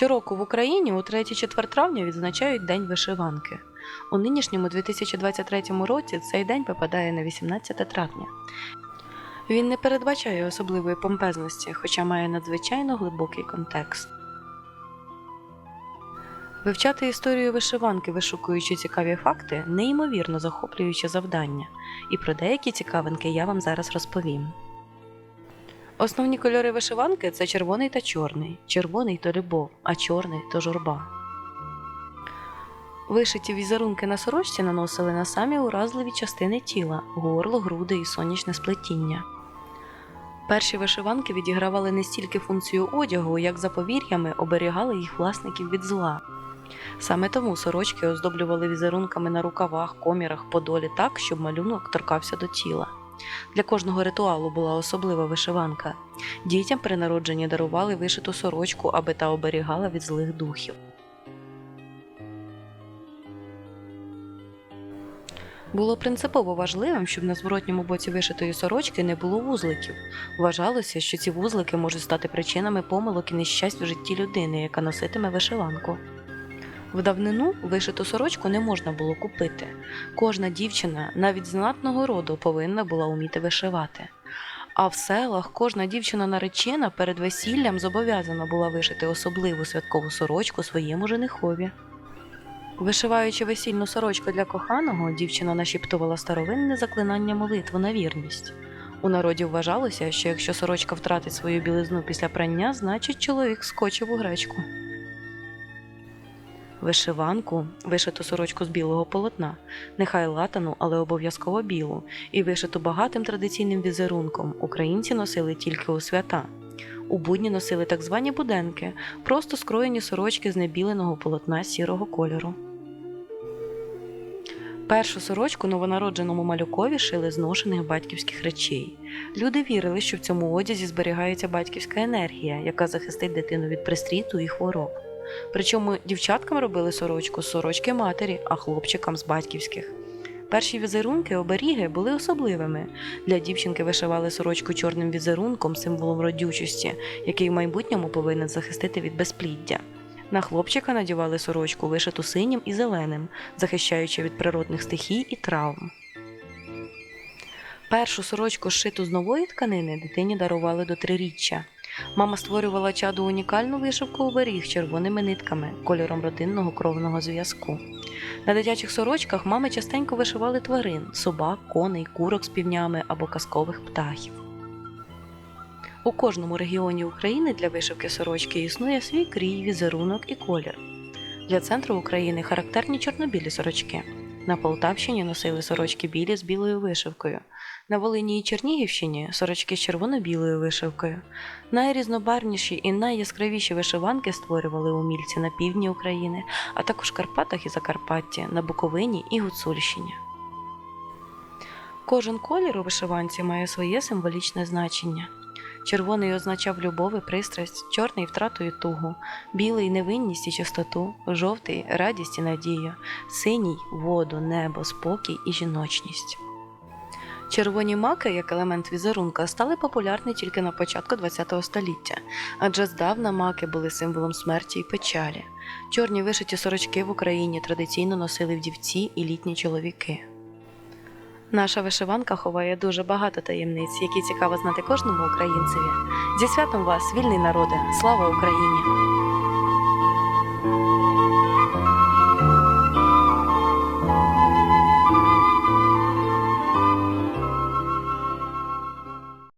Щороку в Україні у 3-4 травня відзначають День вишиванки. У нинішньому 2023 році цей день випадає на 18 травня. Він не передбачає особливої помпезності, хоча має надзвичайно глибокий контекст. Вивчати історію вишиванки, вишукуючи цікаві факти, неймовірно захоплююче завдання, і про деякі цікавинки я вам зараз розповім. Основні кольори вишиванки це червоний та чорний. Червоний то любов, а чорний то журба. Вишиті візерунки на сорочці наносили на самі уразливі частини тіла горло, груди і сонячне сплетіння. Перші вишиванки відігравали не стільки функцію одягу, як за повір'ями оберігали їх власників від зла. Саме тому сорочки оздоблювали візерунками на рукавах, комірах, подолі так, щоб малюнок торкався до тіла. Для кожного ритуалу була особлива вишиванка. Дітям при народженні дарували вишиту сорочку, аби та оберігала від злих духів. Було принципово важливим, щоб на зворотньому боці вишитої сорочки не було вузликів. Вважалося, що ці вузлики можуть стати причинами помилок і нещасть в житті людини, яка носитиме вишиванку. В давнину вишиту сорочку не можна було купити. Кожна дівчина, навіть знатного роду, повинна була вміти вишивати. А в селах кожна дівчина наречена перед весіллям зобов'язана була вишити особливу святкову сорочку своєму женихові. Вишиваючи весільну сорочку для коханого, дівчина нашіптувала старовинне заклинання молитву на вірність. У народі вважалося, що якщо сорочка втратить свою білизну після прання, значить чоловік скочив у гречку. Вишиванку, вишиту сорочку з білого полотна, нехай латану, але обов'язково білу, і вишиту багатим традиційним візерунком українці носили тільки у свята. У будні носили так звані буденки, просто скроєні сорочки з небіленого полотна сірого кольору. Першу сорочку новонародженому малюкові шили з ношених батьківських речей. Люди вірили, що в цьому одязі зберігається батьківська енергія, яка захистить дитину від пристріту і хвороб. Причому дівчаткам робили сорочку з сорочки матері, а хлопчикам з батьківських. Перші візерунки оберіги були особливими. Для дівчинки вишивали сорочку чорним візерунком, символом родючості, який в майбутньому повинен захистити від безпліддя. На хлопчика надівали сорочку, вишиту синім і зеленим, захищаючи від природних стихій і травм. Першу сорочку, зшиту з нової тканини, дитині дарували до триріччя. Мама створювала чаду унікальну вишивку оберіг червоними нитками, кольором родинного кровного зв'язку. На дитячих сорочках мами частенько вишивали тварин собак, коней, курок з півнями або казкових птахів. У кожному регіоні України для вишивки сорочки існує свій крій, візерунок і колір. Для центру України характерні чорнобілі сорочки. На Полтавщині носили сорочки білі з білою вишивкою. На Волині і Чернігівщині сорочки з червоно-білою вишивкою. Найрізнобарвніші і найяскравіші вишиванки створювали умільці на півдні України, а також Карпатах і Закарпатті, на Буковині і Гуцульщині. Кожен колір у вишиванці має своє символічне значення. Червоний означав любов і пристрасть, чорний втрату і тугу, білий невинність і чистоту, жовтий радість і надію, синій воду, небо, спокій і жіночність. Червоні маки, як елемент візерунка, стали популярні тільки на початку ХХ століття, адже здавна маки були символом смерті і печалі. Чорні вишиті сорочки в Україні традиційно носили вдівці і літні чоловіки. Наша вишиванка ховає дуже багато таємниць, які цікаво знати кожному українцеві. Зі святом вас, вільний народи! Слава Україні!